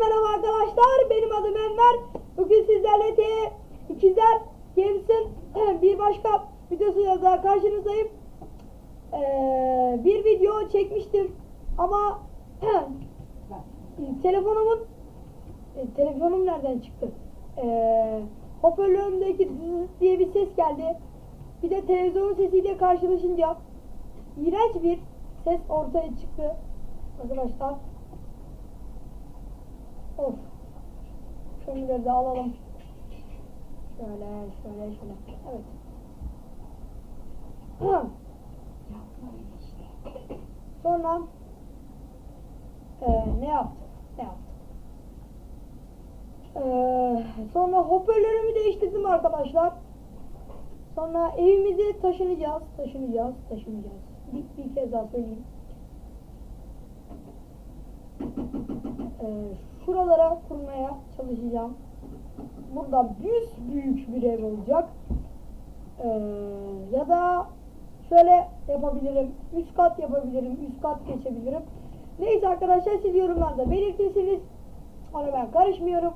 merhaba arkadaşlar. Benim adım Enver. Bugün sizlerle T İkizler Games'in bir başka videosuyla daha karşınızdayım. Ee, bir video çekmiştim ama telefonumun e, telefonum nereden çıktı? Ee, hoparlörümdeki diye bir ses geldi. Bir de televizyonun sesiyle karşılaşınca iğrenç bir ses ortaya çıktı. Arkadaşlar Of. Şunları da alalım. Şöyle, şöyle, şöyle. Evet. Sonra eee ne yaptım? Ne yaptım? Eee sonra hoparlörümü değiştirdim arkadaşlar. Sonra evimizi taşınacağız, taşınacağız, taşınacağız. Bir, bir kez daha söyleyeyim. Eee şuralara kurmaya çalışacağım. Burada büyük büyük bir ev olacak. Ee, ya da şöyle yapabilirim. Üst kat yapabilirim. Üst kat geçebilirim. Neyse arkadaşlar siz yorumlarda belirtirsiniz. Ona ben karışmıyorum.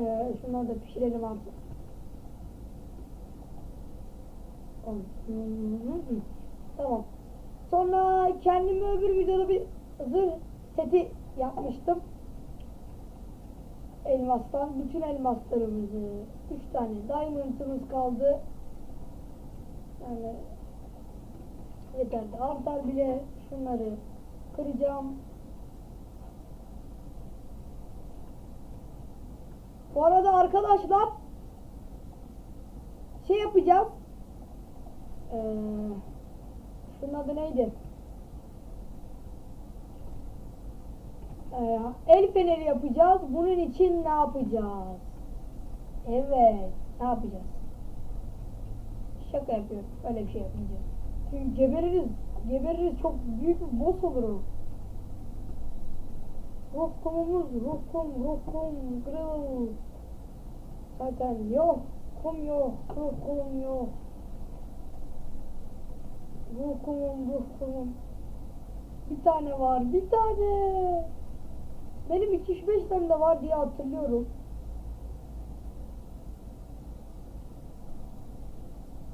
Ee, şunları da pişirelim artık. Tamam. Sonra kendime öbür videoda bir zırh seti yapmıştım. Elmastan bütün elmaslarımızı üç tane diamond'ımız kaldı. Yani yeter de artar bile şunları kıracağım. Bu arada arkadaşlar şey yapacağız. Ee, şunun adı neydi? Ee, el feneri yapacağız. Bunun için ne yapacağız? Evet. Ne yapacağız? Şaka yapıyorum. Öyle bir şey yapmayacağız. Çünkü gebeririz. Gebeririz. Çok büyük bir boss olur o. Ruh kumumuz. Ruh kum. Ruh kum. Grill. Zaten yok. Kum yok. Ruh kumum yok. Ruh kumum. Ruh kumum. Bir tane var. Bir tane. Benim 2-5 tane de var diye hatırlıyorum.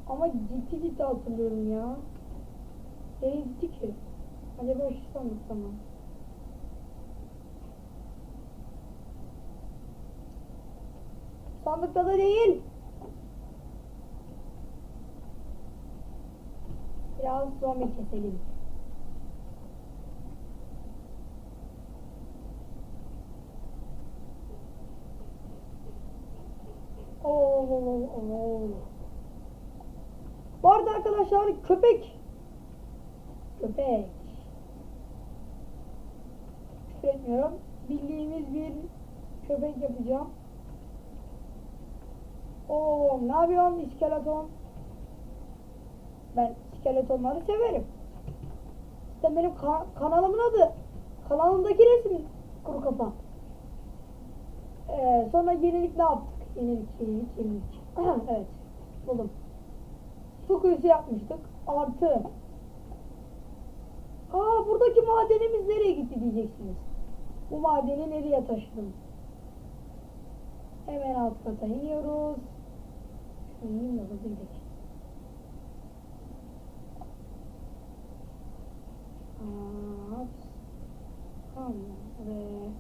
Ama ciddi ciddi hatırlıyorum ya. Nereye gitti ki? Acaba şu sandıkta mı? Sandıkta da değil. Biraz zombi keselim. Oo, oo. Bu arada arkadaşlar köpek köpek küfür etmiyorum. Bildiğimiz bir köpek yapacağım. Oo, ne yapıyorsun iskeleton? Ben iskeletonları severim. İşte benim ka- kanalımın adı. Kanalımdaki resim kuru kafa. Ee, sonra yenilik ne yaptık? Yenilik, yenilik, yenilik. evet, buldum. Su kuyusu yapmıştık. Artı. Aa buradaki madenimiz nereye gitti diyeceksiniz. Bu madeni nereye taşıdım? Hemen alt kata iniyoruz. Şunu ineyim de hızlı gidelim. Ve,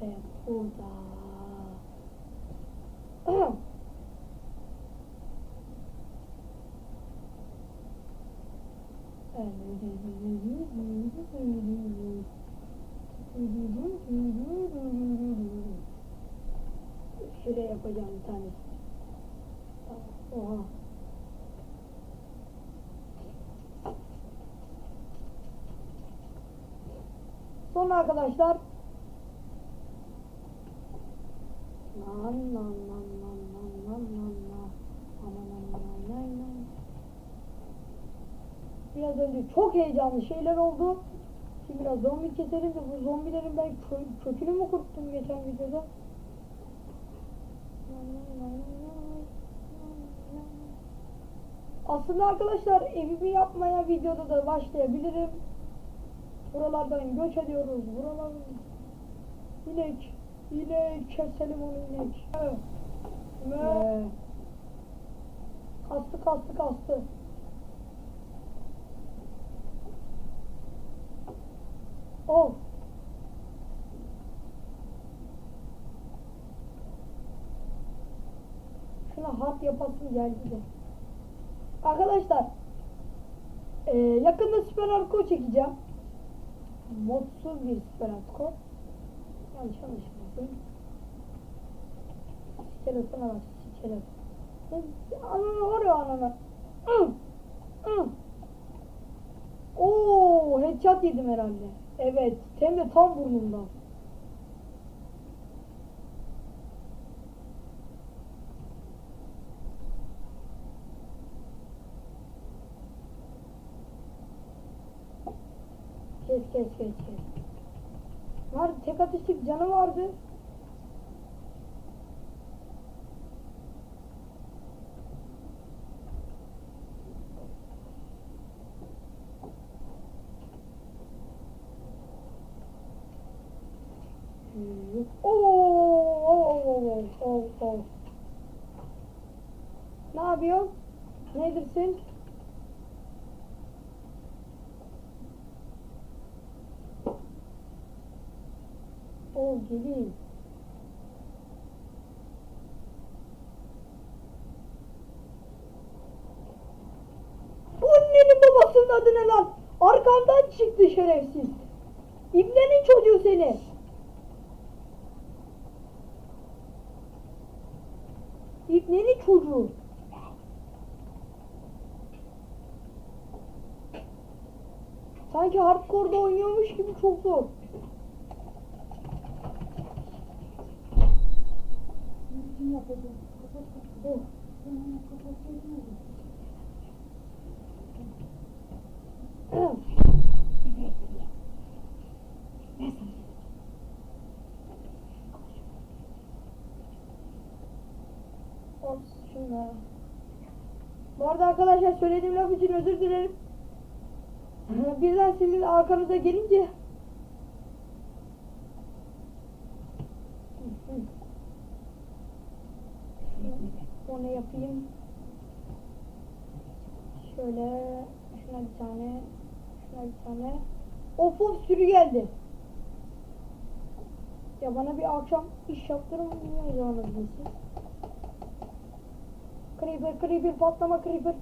ve burada. Şuraya yapacağım bir tane. Oha. Sonra arkadaşlar Lan lan lan lan lan lan lan Biraz önce çok heyecanlı şeyler oldu. Şimdi biraz zombi keselim de bu zombilerin ben kö kökünü mü kuruttum geçen videoda? Aslında arkadaşlar evimi yapmaya videoda da başlayabilirim. Buralardan göç ediyoruz. Buralar İnek. İnek. Keselim onu inek. Ve kastı kastı kastı. Oh. Şuna hard yapasım geldi de. Arkadaşlar ee, yakında Süper Hardcore çekeceğim. Modsuz bir Süper Hardcore. Yanlış anlaşılmasın. Telefona bak, telefon. Ananı var ya ananı. Hı, hı. Oo, headshot yedim herhalde. Evet, hem de tam burnumdan. Kes kes kes kes. Var tek atışlık canı vardı. Hmm. Oo, oo, oo, oo, oo. Ne yapıyorsun? Nedirsin? Gelin. Bu annenin babasının adı ne lan? Arkamdan çıktı şerefsiz. İbnenin çocuğu seni. İbnenin çocuğu. Sanki hardcore'da oynuyormuş gibi çok zor. Oh. Of Bu arada arkadaşlar söylediğim laf için özür dilerim. Birden sizin arkanıza gelince onu yapayım. Şöyle şuna bir tane şuna bir tane. Of of sürü geldi. Ya bana bir akşam iş yaptırmayacağınız mı siz? Creeper, creeper, patlama, creeper.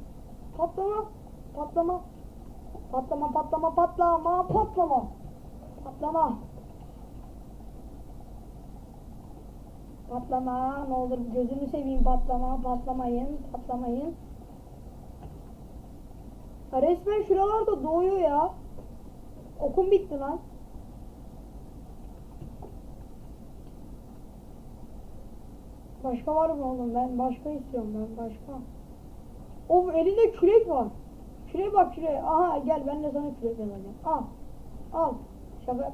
Patlama, patlama. Patlama, patlama, patlama, patlama. Patlama. Patlama, ne olur gözünü seveyim patlama, patlamayın, patlamayın. Ha, resmen şuralarda doğuyor ya. Okum bitti lan. Başka var mı oğlum? Ben başka istiyorum ben başka. Of elinde kürek var. Küreğe bak küreğe. Aha gel ben de sana kürek vereceğim. Al. Al. Şaka.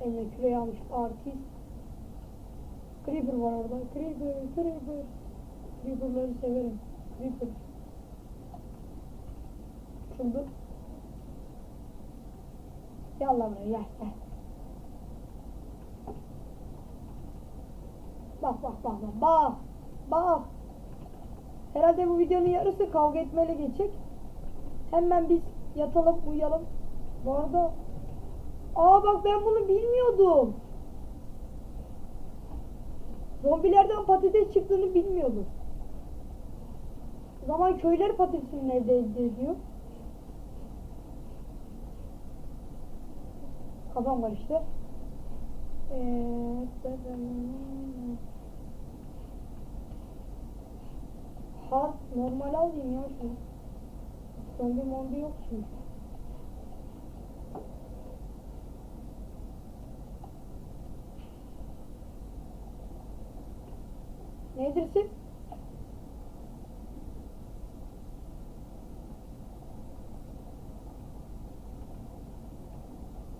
Eline küreği almış artist. Creeper var orada. Creeper, Creeper. Creeper'ları severim. Creeper. Gel lan buraya gel gel. Bak bak bak. Herhalde bu videonun yarısı kavga etmeyle geçecek. Hemen biz yatalım uyuyalım. Bu arada Aa bak ben bunu bilmiyordum. Zombilerden patates çıktığını bilmiyordum. Zaman köyler patatesini elde ediyor. Kafam karıştı. Ee, Hard normal alayım ya şunu. Zombi mombi yok çünkü. Nedirsin?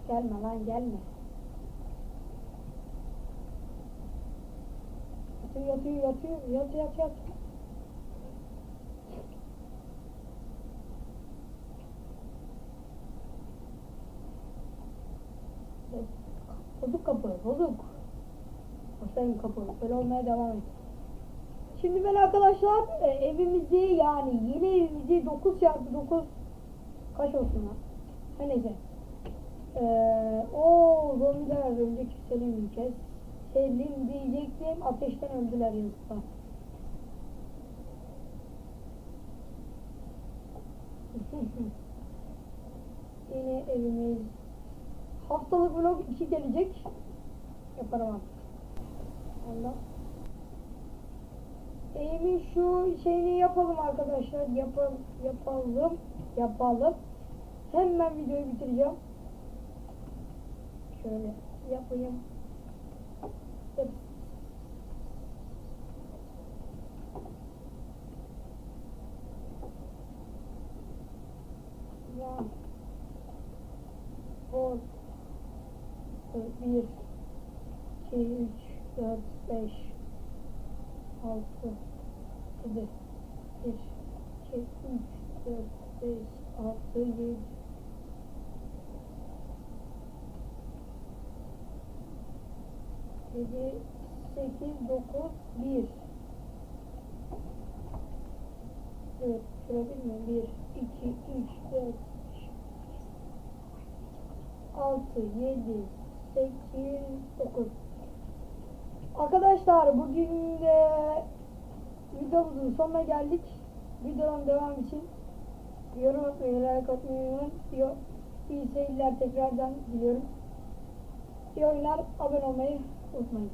Gelme lan gelme. Yatıyor yatıyor yatıyor yat yat yat. Bozuk kapı, bozuk. Basayım kapı, böyle olmaya devam et. Şimdi ben arkadaşlar e, evimizi yani yeni evimizi 9 çarpı 9 kaç olsun lan? Her neyse. Ee, o zombiler öldü keselim bir kez. Selim diyecektim ateşten öldüler yazıklar. Yeni evimiz haftalık vlog 2 gelecek. Yaparım artık. Ondan. Evimin şu şeyini yapalım arkadaşlar. Yapalım, yapalım, yapalım. Hemen videoyu bitireceğim. Şöyle yapayım. Yap. 1 2 3 4 5 6 7 1 2 3 4 5 6 7 7 8 9 1 Evet, şurabilir 1, 2, 3, 4, 6, 7, 8, 9. Arkadaşlar bugün de videomuzun sonuna geldik. Videonun devam için yorum atmayı, like atmayı unutmayın. İyi seyirler tekrardan diliyorum. İyi oyunlar, abone olmayı unutmayın.